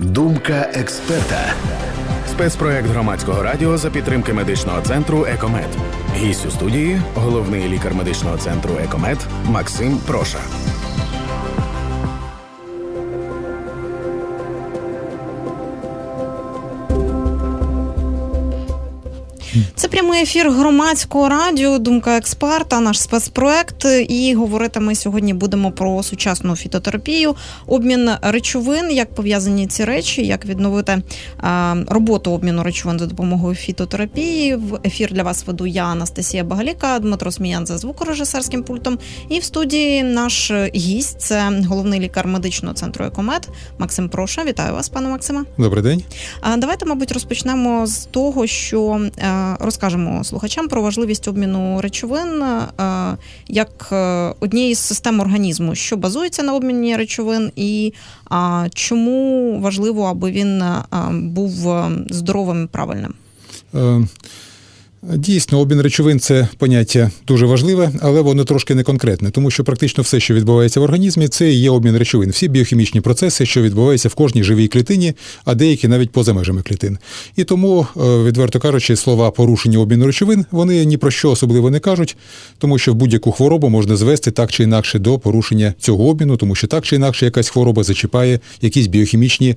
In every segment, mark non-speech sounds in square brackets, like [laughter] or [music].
Думка експерта. Спецпроект громадського радіо за підтримки медичного центру Екомед. Гість у студії головний лікар медичного центру Екомед Максим Проша. Це прямий ефір громадського радіо, думка експерта, наш спецпроект. І говорити ми сьогодні будемо про сучасну фітотерапію, обмін речовин, як пов'язані ці речі, як відновити роботу обміну речовин за допомогою фітотерапії. В ефір для вас веду я, Анастасія Багаліка, Дмитро Сміян за звукорежисерським пультом. І в студії наш гість це головний лікар медичного центру Екомед Максим Проша. Вітаю вас, пане Максиме. Добрий день. Давайте, мабуть, розпочнемо з того, що розкажемо слухачам про важливість обміну речовин е, як е, однієї з систем організму, що базується на обміні речовин, і чому важливо, аби він був здоровим і правильним. Дійсно, обмін речовин це поняття дуже важливе, але воно трошки не конкретне, тому що практично все, що відбувається в організмі, це і є обмін речовин. Всі біохімічні процеси, що відбуваються в кожній живій клітині, а деякі навіть поза межами клітин. І тому, е, відверто кажучи, слова порушення обміну речовин вони ні про що особливо не кажуть, тому що в будь-яку хворобу можна звести так чи інакше до порушення цього обміну, тому що так чи інакше якась хвороба зачіпає якісь біохімічні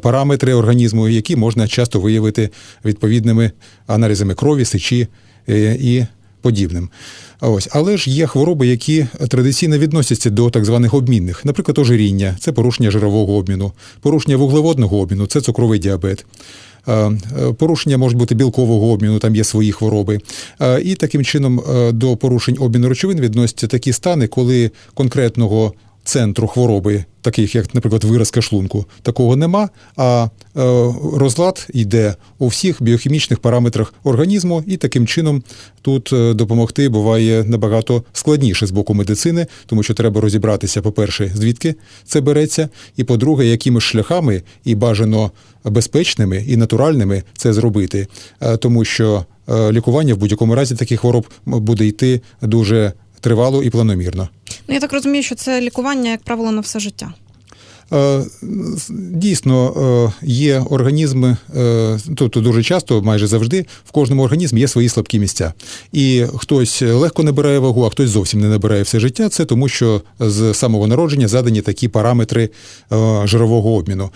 параметри організму, які можна часто виявити відповідними аналізами крові сечі е, і подібним. Ось, але ж є хвороби, які традиційно відносяться до так званих обмінних, наприклад, ожиріння це порушення жирового обміну, порушення вуглеводного обміну це цукровий діабет. Е, порушення може бути білкового обміну, там є свої хвороби. Е, і таким чином до порушень обміну речовин відносяться такі стани, коли конкретного центру хвороби, таких як, наприклад, виразка шлунку, такого нема. А е, розлад йде у всіх біохімічних параметрах організму, і таким чином тут е, допомогти буває набагато складніше з боку медицини, тому що треба розібратися, по-перше, звідки це береться, і по-друге, якими шляхами і бажано безпечними і натуральними це зробити, е, тому що лікування в будь-якому разі таких хвороб буде йти дуже тривало і планомірно. Ну я так розумію, що це лікування, як правило, на все життя. Е, дійсно, е, є організми, е, тобто дуже часто, майже завжди, в кожному організмі є свої слабкі місця. І хтось легко набирає вагу, а хтось зовсім не набирає все життя. Це тому, що з самого народження задані такі параметри жирового обміну.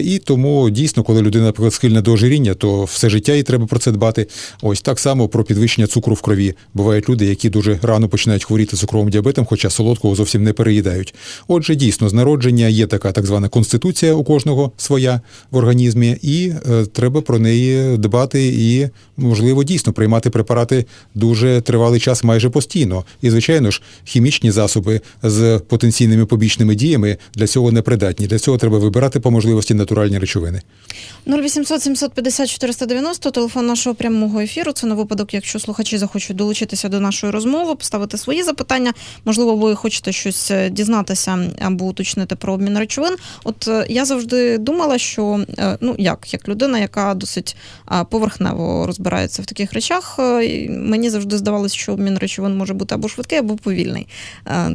І тому дійсно, коли людина наприклад, схильна до ожиріння, то все життя їй треба про це дбати. Ось так само про підвищення цукру в крові. Бувають люди, які дуже рано починають хворіти цукровим діабетом, хоча солодкого зовсім не переїдають. Отже, дійсно, з народження є така так звана конституція у кожного своя в організмі, і е, треба про неї дбати і, можливо, дійсно приймати препарати дуже тривалий час, майже постійно. І, звичайно ж, хімічні засоби з потенційними побічними діями для цього не придатні. Для цього треба вибирати по можливості натуральні речовини. 0800 750 490, телефон нашого прямого ефіру. Це на випадок, якщо слухачі захочуть долучитися до нашої розмови, поставити свої запитання. Можливо, ви хочете щось е, дізнатися або уточнити про обмін речовин. От е, я завжди думала, що е, ну як, як людина, яка досить поверхнево розбирається в таких речах, мені завжди здавалося, що обмін речовин може бути або швидкий, або повільний.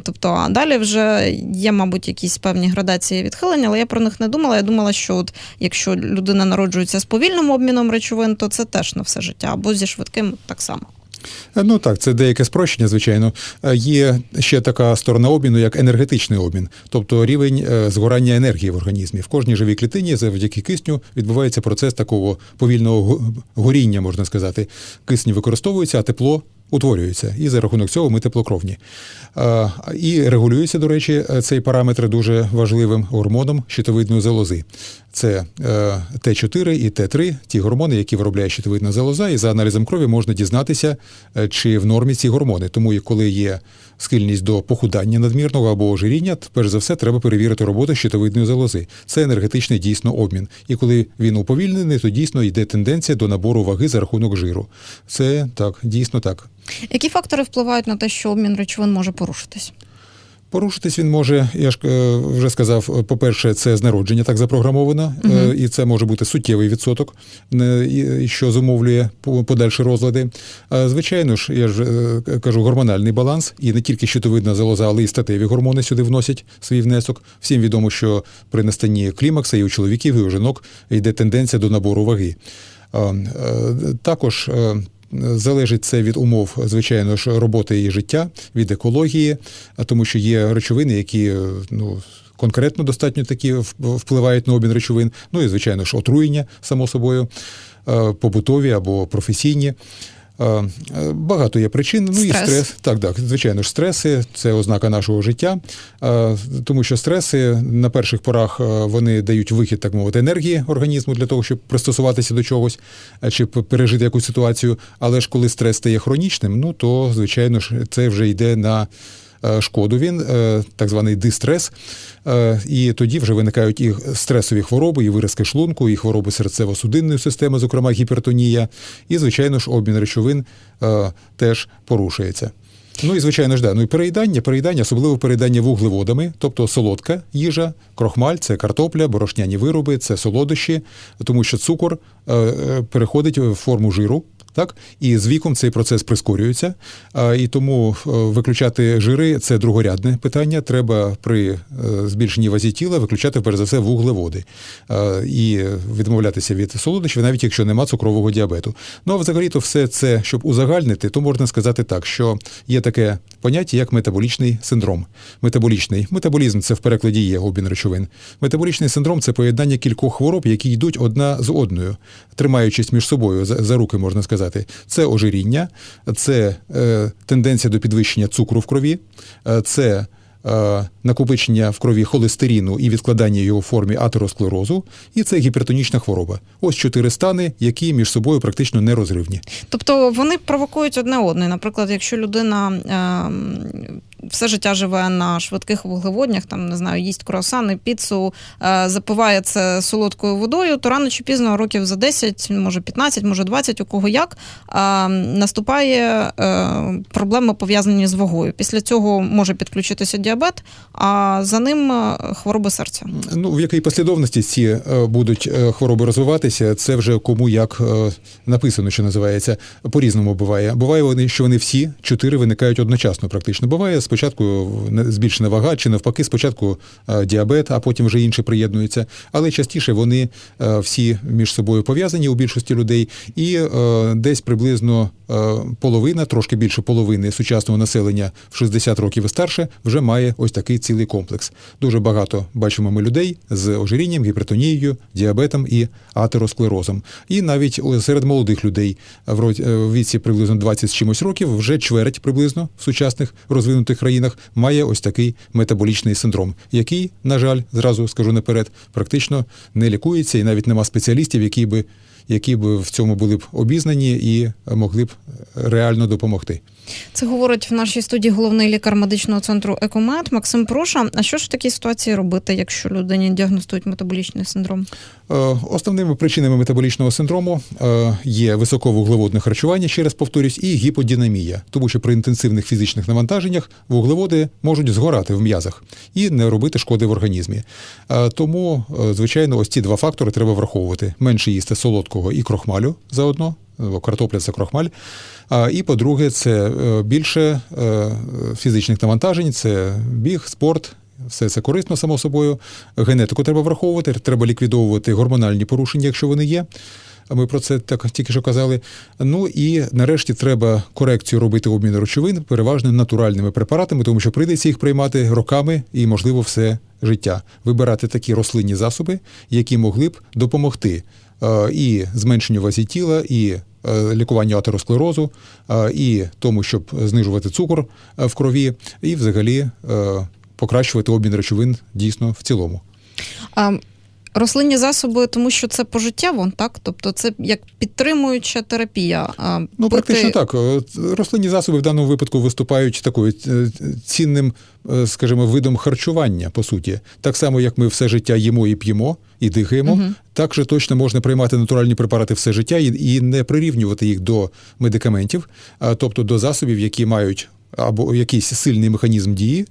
Тобто, а далі вже є, мабуть, якісь певні градації відхилення, але я про них не думала. Я думала, що от якщо людина народжується з повільним обміном речовин, то це теж на все життя, або зі швидким так само. Е, ну так, це деяке спрощення, звичайно. Е, є ще така сторона обміну, як енергетичний обмін, тобто рівень е, згорання енергії в організмі. В кожній живій клітині завдяки кисню відбувається процес такого повільного горіння, можна сказати. Кисню використовується, а тепло утворюється, і за рахунок цього ми теплокровні. І регулюється, до речі, цей параметр дуже важливим гормоном щитовидної залози. Це е, Т4 і Т3, ті гормони, які виробляє щитовидна залоза, і за аналізом крові можна дізнатися, е, чи в нормі ці гормони. Тому, коли є схильність до похудання надмірного або ожиріння, перш за все треба перевірити роботу щитовидної залози. Це енергетичний дійсно обмін. І коли він уповільнений, то дійсно йде тенденція до набору ваги за рахунок жиру. Це так, дійсно так. Які фактори впливають на те, що обмін речовин може порушитись? Порушитись він може, я ж е, вже сказав, по-перше, це з народження так запрограмовано, е, і це може бути суттєвий відсоток, е, що зумовлює подальші розлади. Звичайно ж, я ж е, кажу, гормональний баланс, і не тільки щитовидна залоза, але й статеві гормони сюди вносять свій внесок. Всім відомо, що при настанні клімакса і у чоловіків, і у жінок йде тенденція до набору ваги. Е, Також е, залежить це від умов, звичайно ж, роботи і життя, від екології, а тому що є речовини, які е, ну. Конкретно достатньо такі впливають на обмін речовин, ну і звичайно ж отруєння, само собою, е, побутові або професійні. Е, е, Багато є причин. Ну і Стрес. Так, так, звичайно ж, стреси це ознака нашого життя, е, тому що стреси на перших порах вони дають вихід, так мовити, енергії організму для того, щоб пристосуватися до чогось чи пережити якусь ситуацію. Але ж коли стрес стає хронічним, ну то звичайно ж це вже йде на шкоду. Він е, так званий дистрес, е, і тоді вже виникають і стресові хвороби, і виразки шлунку, і хвороби серцево-судинної системи, зокрема гіпертонія, і звичайно ж обмін речовин е, теж порушується. Ну і звичайно ж, да. Ну і переїдання, переїдання, особливо переїдання вуглеводами, тобто солодка їжа, крохмаль, це картопля, борошняні вироби, це солодощі, тому що цукор е, е, переходить в форму жиру. Так, і з віком цей процес прискорюється, і тому е, виключати жири це другорядне питання. Треба при е, збільшенні вазі тіла виключати перш за все вуглеводи і відмовлятися від солодощів, навіть якщо нема цукрового діабету. Ну а взагалі то все це, щоб узагальнити, то можна сказати так, що є таке поняття, як метаболічний синдром. Метаболічний метаболізм це в перекладі є обмін речовин. Метаболічний синдром це поєднання кількох хвороб, які йдуть одна з одною, тримаючись між собою за, за руки, можна сказати. Це ожиріння, це е, тенденція до підвищення цукру в крові, е, це е, накопичення в крові холестеріну і відкладання його в формі атеросклерозу, і це гіпертонічна хвороба. Ось чотири стани, які між собою практично нерозривні. Тобто вони провокують одне одне. Наприклад, якщо людина е, все життя живе на швидких вуглеводнях, там не знаю, їсть круасани, піцу, е, запиває це солодкою водою, то рано чи пізно, років за 10, може 15, може 20, у кого як, е, наступає е, проблеми пов'язані з вагою. Після цього може підключитися діабет, а за ним хвороби серця. Ну, в якій послідовності ці будуть хвороби розвиватися, це вже кому як написано, що називається. По-різному буває. Буває вони, що вони всі чотири виникають одночасно, практично. Буває спочатку збільшена вага, чи навпаки, спочатку е, діабет, а потім вже інші приєднуються. Але частіше вони е, всі між собою пов'язані у більшості людей, і е, десь приблизно половина, трошки більше половини сучасного населення в 60 років і старше вже має ось такий цілий комплекс. Дуже багато бачимо ми людей з ожирінням, гіпертонією, діабетом і атеросклерозом. І навіть серед молодих людей в віці приблизно 20 з чимось років вже чверть приблизно в сучасних розвинутих країнах має ось такий метаболічний синдром, який, на жаль, зразу скажу наперед, практично не лікується, і навіть нема спеціалістів, які би які б в цьому були б обізнані і могли б реально допомогти. Це говорить в нашій студії головний лікар медичного центру Екомед Максим Проша. А що ж в такій ситуації робити, якщо людині діагностують метаболічний синдром? Е, Основними причинами метаболічного синдрому е, є високовуглеводне харчування, ще раз повторюсь, і гіподинамія, тому що при інтенсивних фізичних навантаженнях вуглеводи можуть згорати в м'язах і не робити шкоди в організмі. Е, Тому, звичайно, ось ці два фактори треба враховувати: менше їсти солодкого і крохмалю заодно. Картопля це крохмаль. А і по-друге, це е, більше е, фізичних навантажень, це біг, спорт, все це корисно, само собою. Генетику треба враховувати, треба ліквідовувати гормональні порушення, якщо вони є. Ми про це так тільки що казали. Ну і нарешті треба корекцію робити обміну речовин переважно натуральними препаратами, тому що прийдеться їх приймати роками і, можливо, все життя. Вибирати такі рослинні засоби, які могли б допомогти і зменшенню вазі тіла, і е, лікуванню атеросклерозу, е, і тому, щоб знижувати цукор е, в крові, і взагалі е, покращувати обмін речовин дійсно в цілому. Рослинні засоби, тому що це пожиттєво, так? Тобто це як підтримуюча терапія. А, Ну, пити- практично так. Е, Рослинні засоби в даному випадку виступають такою е, цінним, е, скажімо, видом харчування, по суті. Так само, як ми все життя їмо і п'ємо, і дихаємо, так же точно можна приймати натуральні препарати все життя і, і не прирівнювати їх до медикаментів, а, тобто до засобів, які мають або якийсь сильний механізм дії,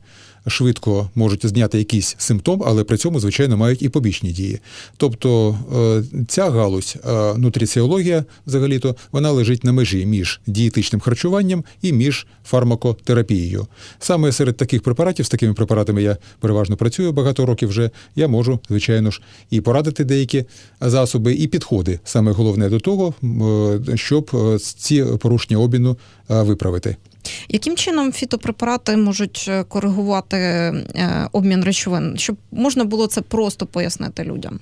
швидко можуть зняти якийсь симптом, але при цьому, звичайно, мають і побічні дії. Тобто е, ця галузь, е, нутриціологія, взагалі-то, вона лежить на межі між дієтичним харчуванням і між фармакотерапією. Саме серед таких препаратів, з такими препаратами я переважно працюю багато років вже, я можу, звичайно ж, і порадити деякі засоби, і підходи. Саме головне до того, е, щоб ці порушення обміну виправити. Яким чином фітопрепарати можуть е, коригувати е, обмін речовин, щоб можна було це просто пояснити людям?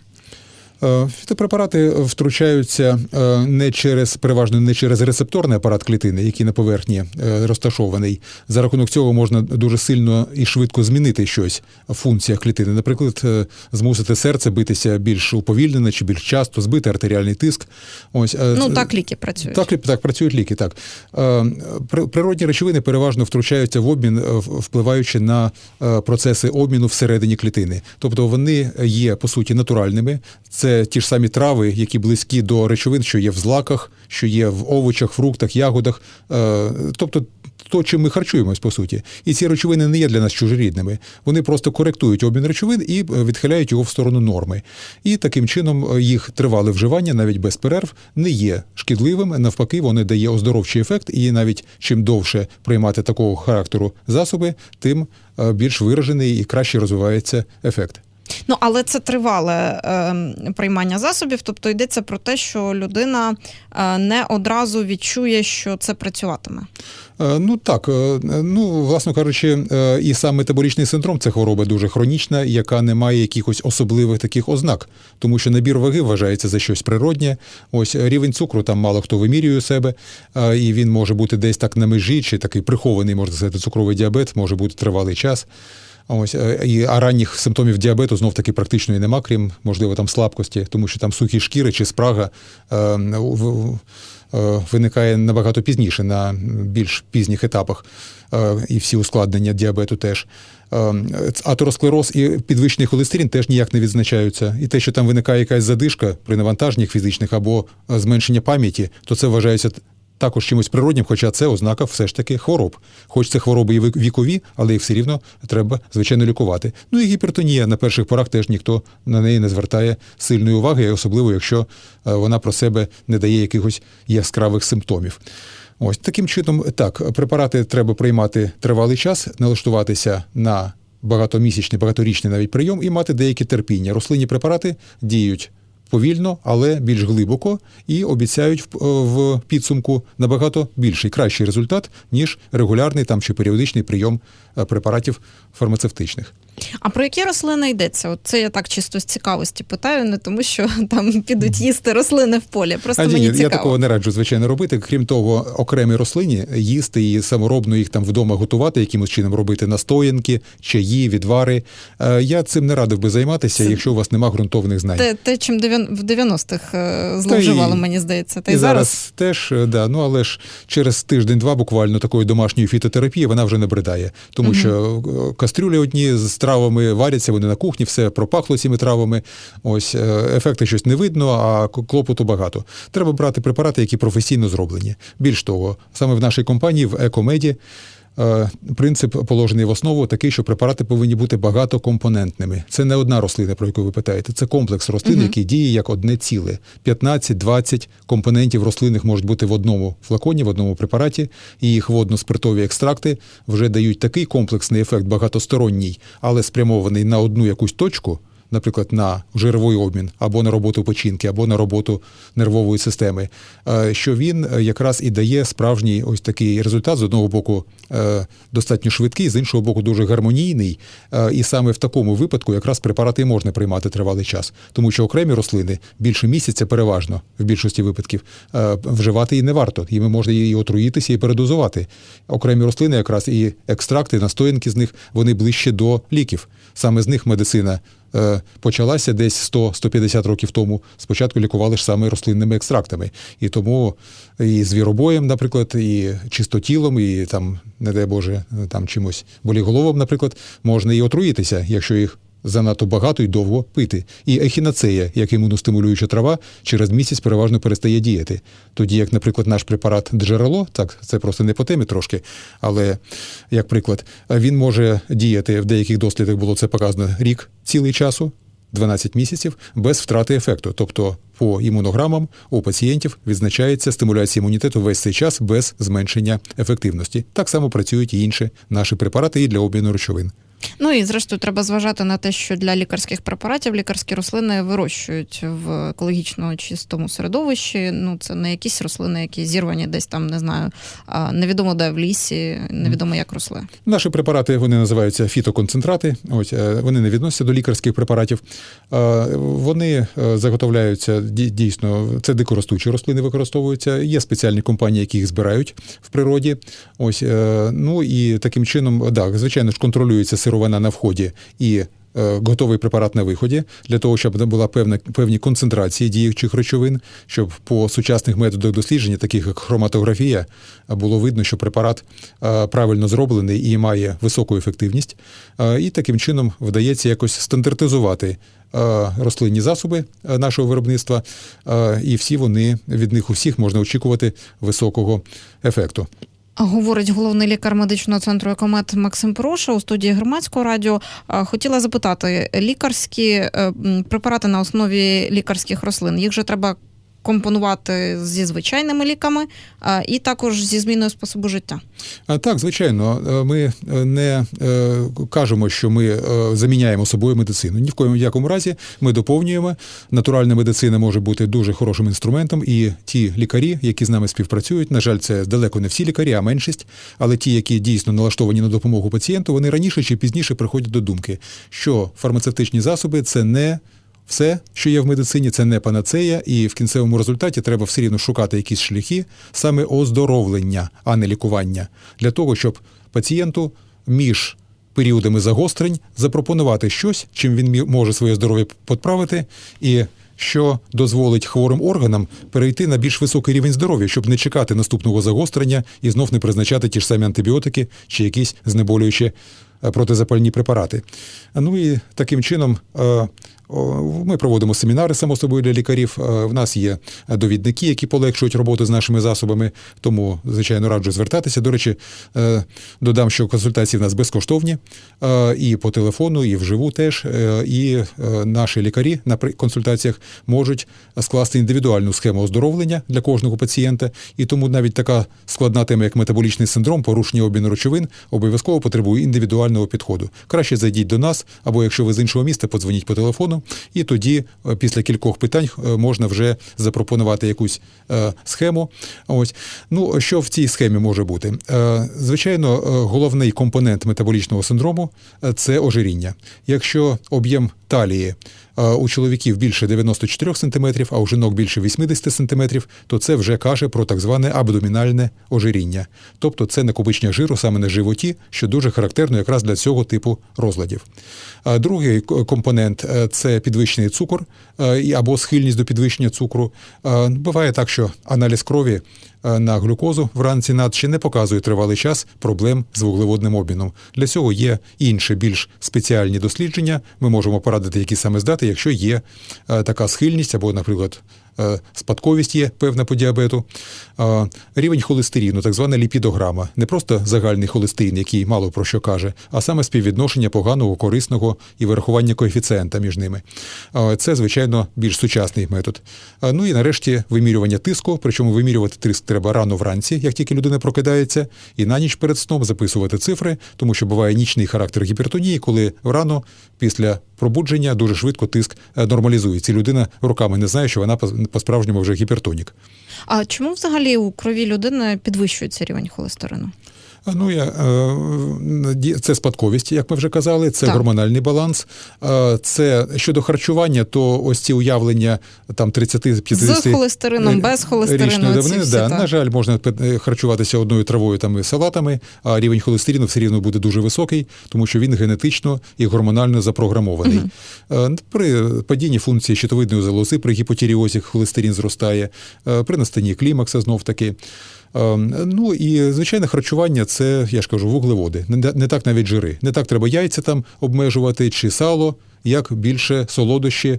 Е, Фітопрепарати втручаються е, не через переважно не через рецепторний апарат клітини, який на поверхні е, розташований. За рахунок цього можна дуже сильно і швидко змінити щось в функціях клітини. Наприклад, змусити серце битися більш уповільнено чи більш часто, збити артеріальний тиск. Ось Ну так ліки працюють. так, так, працюють ліки. Так природні речовини переважно втручаються в обмін, впливаючи на процеси обміну всередині клітини. Тобто вони є по суті натуральними. Це ті ж самі трави, які близькі до речовин, що є в злаках, що є в овочах, фруктах, ягодах. Е, Тобто. То, чим ми харчуємось, по суті, і ці речовини не є для нас чужорідними. Вони просто коректують обмін речовин і е, відхиляють його в сторону норми. І таким чином е, їх тривале вживання, навіть без перерв, не є шкідливим. Навпаки, вони дає оздоровчий ефект, і навіть чим довше приймати такого характеру засоби, тим більш виражений і краще розвивається ефект. Ну але це тривале е, приймання засобів, тобто йдеться про те, що людина е, не одразу відчує, що це працюватиме. Е, Ну так, е, ну власно кажучи, і сам метаболічний синдром це хвороба дуже хронічна, яка не має якихось особливих таких ознак, тому що набір ваги вважається за щось природнє. Ось рівень цукру там мало хто вимірює у себе, і він може бути десь так на межі, чи такий прихований, можна сказати, цукровий діабет, може бути тривалий час. Ось е, і а ранніх симптомів діабету знов таки практично і нема, крім можливо там слабкості, тому що там сухі шкіри чи спрага е, в- е, виникає набагато пізніше, на більш пізніх етапах, е, і всі ускладнення діабету теж. Е, Атеросклероз і підвищений холестерин теж ніяк не відзначаються. І те, що там виникає якась задишка при навантаженнях фізичних або е, зменшення пам'яті, то це вважається також чимось природнім, хоча це ознака все ж таки хвороб. Хоч це хвороби і вікові, але їх все рівно треба, звичайно, лікувати. Ну і гіпертонія на перших порах теж ніхто на неї не звертає сильної уваги, особливо якщо е, вона про себе не дає якихось яскравих симптомів. Ось таким чином, так, препарати треба приймати тривалий час, налаштуватися на багатомісячний, багаторічний навіть прийом і мати деяке терпіння. Рослинні препарати діють повільно, але більш глибоко і обіцяють в, в підсумку набагато більший, кращий результат, ніж регулярний там чи періодичний прийом е, препаратів фармацевтичних. А про які рослини йдеться? От це я так чисто з цікавості питаю, не тому, що [laughs] там підуть їсти рослини в полі. Просто А мені ні, цікаво. я такого не раджу, звичайно, робити. Крім того, окремі рослині їсти і саморобно їх там вдома готувати, якимось чином робити настоянки, чаї, відвари. Е, Я цим не радив би займатися, Це- якщо у вас нема ґрунтовних знань. Те, те, чим в 90-х е, зловживали, мені здається. Та і й зараз. зараз теж, е, да, ну але ж через тиждень-два буквально такої домашньої фітотерапії вона вже не бридає. Тому Мгм. що е, кастрюлі одні з травами варяться, вони на кухні, все пропахло цими травами. Ось ефекти щось не видно, а клопоту багато. Треба брати препарати, які професійно зроблені. Більш того, саме в нашій компанії в Екомеді. Е, Принцип положений в основу такий, що препарати повинні бути багатокомпонентними. Це не одна рослина, про яку ви питаєте. Це комплекс рослин, Мгм. який діє як одне ціле. 15-20 компонентів рослинних можуть бути в одному флаконі, в одному препараті, і їх водно-спиртові екстракти вже дають такий комплексний ефект, багатосторонній, але спрямований на одну якусь точку. Наприклад, на жировий обмін або на роботу печінки, або на роботу нервової системи, е, що він е, якраз і дає справжній ось такий результат з одного боку е, достатньо швидкий, з іншого боку, дуже гармонійний. І саме в такому випадку якраз препарати можна приймати тривалий час, тому що окремі рослини більше місяця переважно в більшості випадків вживати і не варто. Іми можна і отруїтися, і передозувати. Окремі рослини, якраз і екстракти, настоянки з них вони ближче до ліків. Саме з них медицина. Е, Почалася десь 100-150 років тому. Спочатку лікували ж саме рослинними екстрактами. І тому і звіробоєм, наприклад, і чистотілом, і там, не дай Боже, там чимось боліголовом, наприклад, можна і отруїтися, якщо їх занадто багато і довго пити. І ехінацея, як імуностимулююча трава, через місяць переважно перестає діяти. Тоді, як, наприклад, наш препарат джерело, так це просто не по темі трошки, але як приклад, він може діяти в деяких дослідах було це показано рік цілий часу. 12 місяців без втрати ефекту, тобто по імунограмам у пацієнтів відзначається стимуляція імунітету весь цей час без зменшення ефективності. Так само працюють і інші наші препарати і для обміну речовин. Ну і зрештою треба зважати на те, що для лікарських препаратів лікарські рослини вирощують в екологічно чистому середовищі. Ну це не якісь рослини, які зірвані десь там, не знаю, невідомо де в лісі, невідомо як росли. Наші препарати вони називаються фітоконцентрати. Ось е, вони не відносяться до лікарських препаратів. Е, Вони е, заготовляються дійсно. Це дикоростучі рослини використовуються. Є спеціальні компанії, які їх збирають в природі. Ось ну і таким чином, да, звичайно ж, контролюється сировина на вході і. е, Готовий препарат на виході для того, щоб була певна певні концентрації діючих речовин, щоб по сучасних методах дослідження, таких як хроматографія, було видно, що препарат е, правильно зроблений і має високу ефективність. Е, І таким чином вдається якось стандартизувати рослинні засоби нашого виробництва, і всі вони від них усіх можна очікувати високого ефекту. Говорить головний лікар медичного центру Екомет Максим Пороша у студії громадського радіо. Хотіла запитати: лікарські е, препарати на основі лікарських рослин їх же треба компонувати зі звичайними ліками і також зі зміною способу життя. Так, звичайно, ми е, не е, кажемо, що ми е, заміняємо собою медицину. Ні в коєму якому разі ми доповнюємо. Натуральна медицина може бути дуже хорошим інструментом, і ті лікарі, які з нами співпрацюють, на жаль, це далеко не всі лікарі, а меншість. Але ті, які дійсно налаштовані на допомогу пацієнту, вони раніше чи пізніше приходять до думки, що фармацевтичні засоби це не все, що є в медицині, це не панацея, і в кінцевому результаті треба все рівно шукати якісь шляхи саме оздоровлення, а не лікування, для того, щоб пацієнту між періодами загострень запропонувати щось, чим він може своє здоров'я поправити, і що дозволить хворим органам перейти на більш високий рівень здоров'я, щоб не чекати наступного загострення і знов не призначати ті ж самі антибіотики чи якісь знеболюючі протизапальні препарати. Ну і таким чином е, ми проводимо семінари само собою для лікарів. Е, В нас є довідники, які полегшують роботу з нашими засобами. Тому, звичайно, раджу звертатися. До речі, е, додам, що консультації в нас безкоштовні е, і по телефону, і вживу теж. Е, І е, наші лікарі на консультаціях можуть скласти індивідуальну схему оздоровлення для кожного пацієнта. І тому навіть така складна тема, як метаболічний синдром, порушення обміну речовин, обов'язково потребує індивідуального підходу. Краще зайдіть до нас, або якщо ви з іншого міста, подзвоніть по телефону, і тоді, е, після кількох питань, е, можна вже запропонувати якусь е, схему. Ось ну що в цій схемі може бути? Звичайно, головний компонент метаболічного синдрому це ожиріння. Якщо об'єм талії у чоловіків більше 94 см, а у жінок більше 80 см, то це вже каже про так зване абдомінальне ожиріння. Тобто це накопичення жиру саме на животі, що дуже характерно якраз для цього типу розладів. Другий компонент е, це підвищений цукор е, або схильність до підвищення цукру. Е, Буває так, що аналіз крові е, на глюкозу вранці над ще не показує тривалий час проблем з вуглеводним обміном. Для цього є інші більш спеціальні дослідження. Ми можемо порадити, які саме здати, якщо є е, така схильність, або, наприклад, е, спадковість є певна по діабету. Рівень холестерину, так звана ліпідограма, не просто загальний холестерин, який мало про що каже, а саме співвідношення поганого, корисного і вирахування коефіцієнта між ними. Це, звичайно, більш сучасний метод. Ну і нарешті вимірювання тиску, причому вимірювати тиск треба рано вранці, як тільки людина прокидається, і на ніч перед сном записувати цифри, тому що буває нічний характер гіпертонії, коли рано після пробудження дуже швидко тиск е, нормалізується. І людина руками не знає, що вона по- по-справжньому вже гіпертонік. А чому взагалі у крові людини підвищується рівень холестерину? Ну, я, е, це спадковість, як ми вже казали, це Так. гормональний баланс. Е, Це щодо харчування, то ось ці уявлення там 30-50 З холестерином, без холестерину, давнини. всі, Да, так. на жаль, можна харчуватися одною травою там і салатами, а рівень холестерину все рівно буде дуже високий, тому що він генетично і гормонально запрограмований. Е, При падінні функції щитовидної залози, при гіпотіріозі холестерин зростає, е, при настанні клімакса знов таки. Е, Ну і звичайне харчування це, я ж кажу, вуглеводи. Не, так навіть жири. Не так треба яйця там обмежувати чи сало. як більше солодощі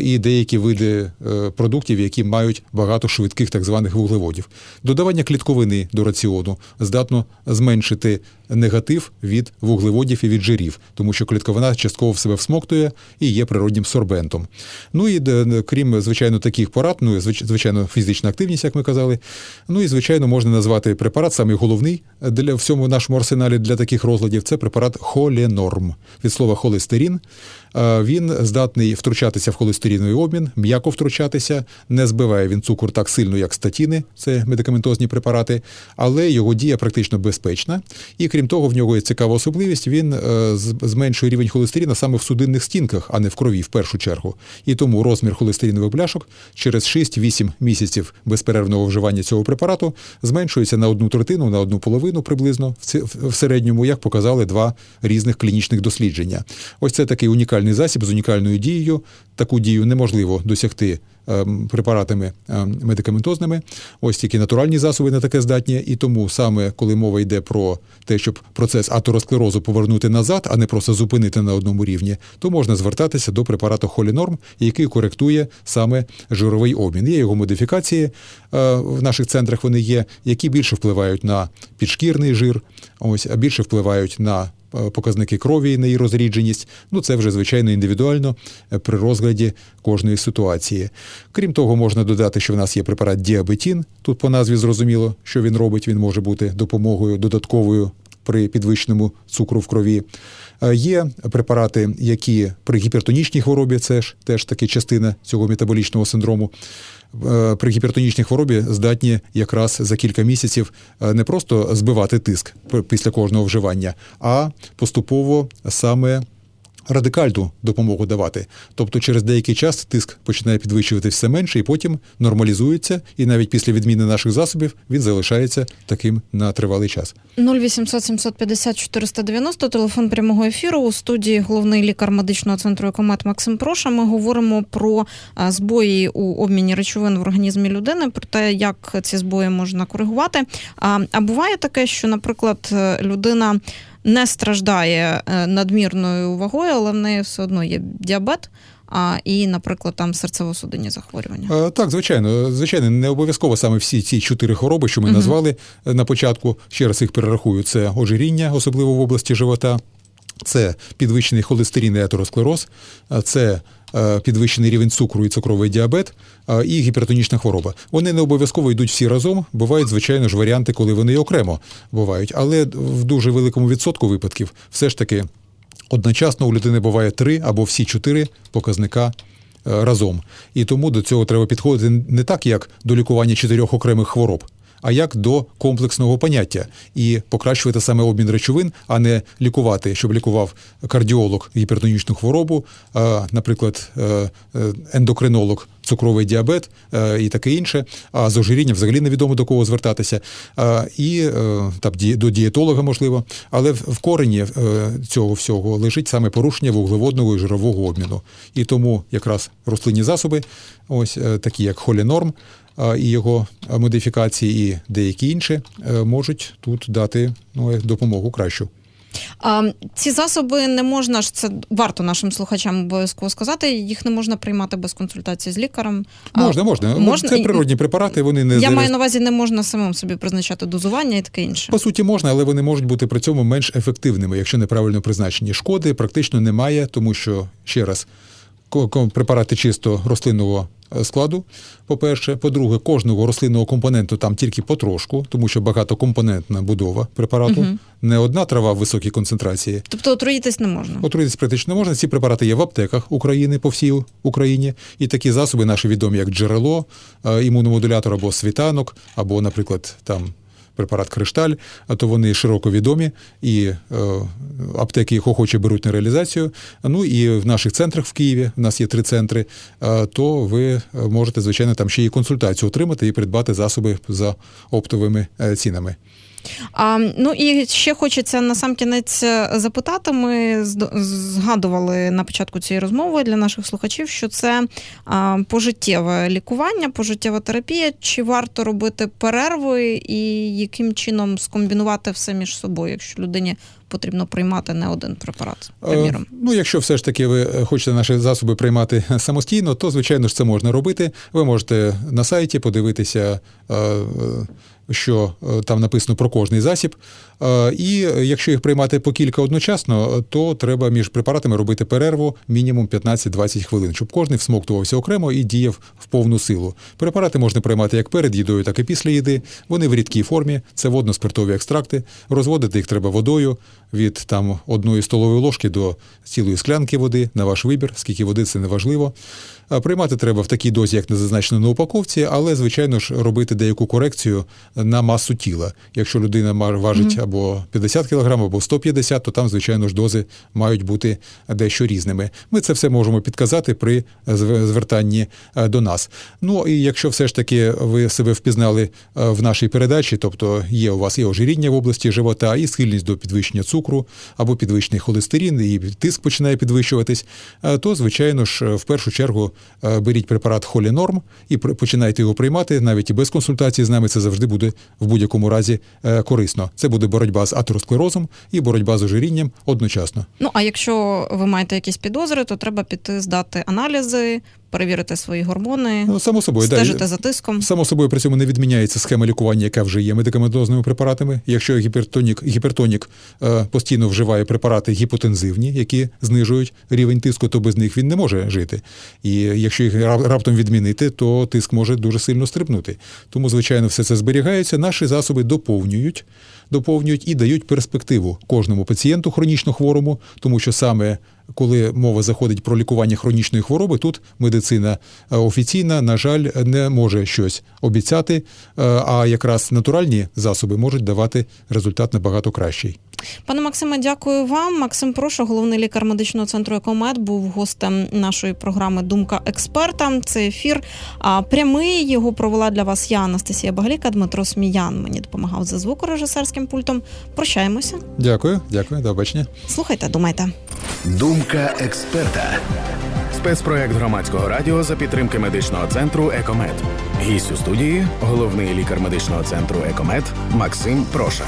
і деякі види е, продуктів, які мають багато швидких так званих вуглеводів. Додавання клітковини до раціону здатно зменшити негатив від вуглеводів і від жирів, тому що клітковина частково в себе всмоктує і є природнім сорбентом. Ну і крім звичайно таких порад, ну звичайно фізична активність, як ми казали. Ну і звичайно можна назвати препарат, саме головний для всьому нашому арсеналі для таких розладів. Це препарат холенорм від слова холестерин. Е, Він здатний втручатися в холестериновий обмін, м'яко втручатися, не збиває він цукор так сильно, як статіни, це медикаментозні препарати, але його дія практично безпечна. І крім того, в нього є цікава особливість. Він е, зменшує рівень холестерина саме в судинних стінках, а не в крові, в першу чергу. І тому розмір холестеринових бляшок через 6-8 місяців безперервного вживання цього препарату зменшується на одну третину, на одну половину приблизно в середньому, як показали два різних клінічних дослідження. Ось це такий унікальний засіб з унікальною дією. Таку дію неможливо досягти ем, препаратами ем, медикаментозними. Ось тільки натуральні засоби на таке здатні. І тому саме коли мова йде про те, щоб процес атеросклерозу повернути назад, а не просто зупинити на одному рівні, то можна звертатися до препарату Холінорм, який коректує саме жировий обмін. Є його модифікації е, в наших центрах. Вони є, які більше впливають на підшкірний жир, ось а більше впливають на показники крові на її розрідженість. Ну це вже звичайно індивідуально е, при розгляді кожної ситуації. Крім того, можна додати, що в нас є препарат діабетін. Тут по назві зрозуміло, що він робить. Він може бути допомогою додатковою при підвищеному цукру в крові. Е, Є препарати, які при гіпертонічній хворобі, це ж теж таки частина цього метаболічного синдрому. Е, При гіпертонічній хворобі здатні якраз за кілька місяців е, не просто збивати тиск після кожного вживання, а поступово саме радикальну допомогу давати. Тобто через деякий час тиск починає підвищуватися все менше і потім нормалізується, і навіть після відміни наших засобів він залишається таким на тривалий час. 0800 750 490, телефон прямого ефіру. У студії головний лікар медичного центру «Екомет» Максим Проша. Ми говоримо про збої у обміні речовин в організмі людини, про те, як ці збої можна коригувати. А, а буває таке, що, наприклад, е, людина не страждає е, надмірною вагою, але в неї все одно є діабет. А і, наприклад, там серцево-судинні захворювання. Е, Так, звичайно, звичайно, не обов'язково саме всі ці чотири хвороби, що ми Мгм. назвали е, на початку. Ще раз їх перерахую: це ожиріння, особливо в області живота, це підвищений холестерин і атеросклероз, це підвищений рівень цукру і цукровий діабет, і гіпертонічна хвороба. Вони не обов'язково йдуть всі разом. Бувають, звичайно ж, варіанти, коли вони окремо бувають, але в дуже великому відсотку випадків все ж таки одночасно у людини буває три або всі чотири показника е, разом. І тому до цього треба підходити не так, як до лікування чотирьох окремих хвороб. А як до комплексного поняття і покращувати саме обмін речовин, а не лікувати, щоб лікував кардіолог гіпертонічну хворобу, наприклад, е, е, ендокринолог цукровий діабет е, і таке інше. А з ожирінням взагалі невідомо до кого звертатися. І там до дієтолога можливо. Але в корені цього всього лежить саме порушення вуглеводного і жирового обміну. І тому якраз рослинні засоби, ось такі як холінорм, і його модифікації, і деякі інші е, можуть тут дати ну, допомогу кращу. А, ці засоби не можна ж це варто нашим слухачам обов'язково сказати. Їх не можна приймати без консультації з лікарем. Можна, можна. Ну, можна? Це природні препарати, вони не Я маю на увазі, не можна самим собі призначати дозування і таке інше. По суті, можна, але вони можуть бути при цьому менш ефективними, якщо неправильно призначені. Шкоди практично немає, тому що ще раз препарати чисто рослинного е, складу. По-перше, по-друге, кожного рослинного компоненту там тільки потрошку, тому що багатокомпонентна будова препарату. Мгм. Не одна трава в високій концентрації. Тобто отруїтись не можна. Отруїтись практично не можна. Ці препарати є в аптеках України по всій Україні. І такі засоби наші відомі, як джерело, е, імуномодулятор або світанок, або, наприклад, там. Препарат кришталь, то вони широко відомі, і е, аптеки їх охоче беруть на реалізацію. Ну і в наших центрах в Києві, в нас є три центри, е, то ви е, можете, звичайно, там ще і консультацію отримати і придбати засоби за оптовими цінами. А, ну і ще хочеться на сам кінець е, запитати. Ми згадували на початку цієї розмови для наших слухачів, що це а, пожиттєве лікування, пожиттєва терапія. Чи варто робити перерви і яким чином скомбінувати все між собою, якщо людині потрібно приймати не один препарат. Е, Приміром. Ну, якщо все ж таки ви е, хочете наші засоби приймати самостійно, то звичайно ж це можна робити. Ви можете на сайті подивитися, що е, там написано про кожний засіб. Е, І якщо їх приймати по кілька одночасно, то треба між препаратами робити перерву мінімум 15-20 хвилин, щоб кожний всмоктувався окремо і діяв в повну силу. Препарати можна приймати як перед їдою, так і після їди. Вони в рідкій формі, це водно-спиртові екстракти. Розводити їх треба водою від там одної столової ложки до цілої склянки води на ваш вибір. Скільки води це не важливо. Приймати треба в такій дозі, як не зазначено на упаковці, але звичайно ж робити деяку корекцію на масу тіла. Якщо людина важить або 50 кг, або 150, то там, звичайно ж, дози мають бути дещо різними. Ми це все можемо підказати при звертанні е, до нас. Ну і якщо все ж таки ви себе впізнали е, в нашій передачі, тобто є у вас і ожиріння в області живота, і схильність до підвищення цукру, або підвищений холестерин, і тиск починає підвищуватись, е, то звичайно ж в першу чергу беріть препарат Холінорм і починайте його приймати навіть і без консультації з нами. Це завжди буде в будь-якому разі е, корисно. Це буде боротьба з атеросклерозом і боротьба з ожирінням одночасно. Ну а якщо ви маєте якісь підозри, то треба піти здати аналізи, перевірити свої гормони, Ну, само собою, да, стежити за тиском. Само собою при цьому не відміняється схема лікування, яка вже є медикаментозними препаратами. Якщо гіпертонік, гіпертонік е, постійно вживає препарати гіпотензивні, які знижують рівень тиску, то без них він не може жити. І якщо їх раптом відмінити, то тиск може дуже сильно стрибнути. Тому, звичайно, все це зберігається. Наші засоби доповнюють, доповнюють і дають перспективу кожному пацієнту хронічно хворому, тому що саме коли мова заходить про лікування хронічної хвороби, тут медицина е, офіційна, на жаль, не може щось обіцяти, е, а якраз натуральні засоби можуть давати результат набагато кращий. Пане Максиме, дякую вам. Максим Проша, головний лікар медичного центру Екомед, був гостем нашої програми Думка експерта. Це ефір а, прямий. Його провела для вас я, Анастасія Багаліка, Дмитро Сміян. Мені допомагав за звукорежисерським пультом. Прощаємося. Дякую, дякую, до побачення. Слухайте, думайте. Думка експерта. Спецпроект громадського радіо за підтримки медичного центру Екомед. Гість у студії головний лікар медичного центру Екомед Максим Проша.